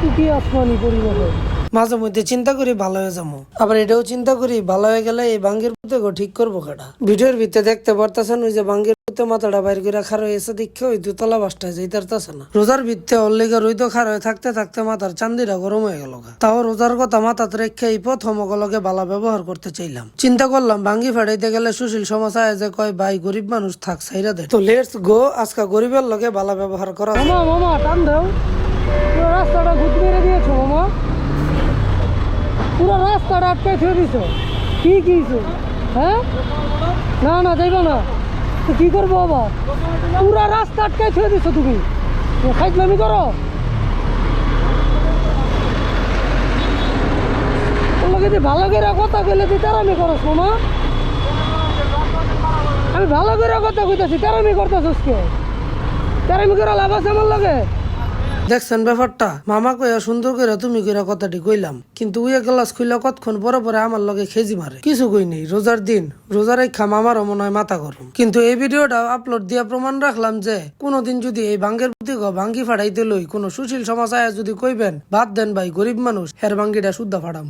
টুকি আসমানি মাঝে মধ্যে চিন্তা করি ভালো হয়ে যাব। আবার এটাও চিন্তা করি ভালো হয়ে গেলে এই বাঙ্গের পুঁতে ঠিক করব কাটা ভিডিওর ভিতরে দেখতে পারতেছেন ওই যে বাঙ্গের পুঁতে মাথাটা বাইর করে খার হয়েছে দেখে ওই দুতলা বাসটা যাইতারতেছে না। রোজার ভিত্তে অল্লিগা রইতো খার হয়ে থাকতে থাকতে মাথার চান্দিরা গরম হয়ে গেল। তাও রোজার কথা মাথাতে রেখে এই প্রথম অগলকে ভালো ব্যবহার করতে চাইলাম। চিন্তা করলাম ভাঙ্গি ফাড়াইতে গেলে সুশীল সমাজ আয় যে কয় ভাই গরিব মানুষ থাক সাইরা দে। তো লেটস গো আজকা গরিবের লগে ভালো ব্যবহার করা মামা মামা টান দাও। পুরো রাস্তাটা ঘুট মেরে দিয়েছ, মামা। পুরো রাস্তাটা আটকে থুয়ে দিছো। কি কিছো হ্যাঁ? না না, যাইবা না। তো কি করব আবার? পুরো রাস্তা আটকে থুয়ে দিছো তুমি। খাইজলামি করো। লগে ভালো করে কথা কইলে তুই করস, মামা। আমি ভালো করে কথা কইতাছি, তারামি করতেছিস কে তারামি করে লাভ আছে আমার লগে? দেখছেন ব্যাপারটা? মামা কইয়া সুন্দর করে তুমি কইরা কথাটি কইলাম। কিন্তু উইয়া গ্লাস খুইলা কতক্ষণ পরে পরে আমার লগে খেজি মারে। কিছু কই নেই, রোজার দিন। রোজার এই খাম আমারও মনে হয় মাথা গরম। কিন্তু এই ভিডিওটা আপলোড দিয়া প্রমাণ রাখলাম যে, কোনোদিন যদি এই ভাঙ্গের প্রতি ভাঙ্গি ফাড়াইতে লই কোনো সুশীল সমাজ আয়া যদি কইবেন, বাদ দেন ভাই গরিব মানুষ, হের ভাঙ্গিটা শুদ্ধ ফাড়াম।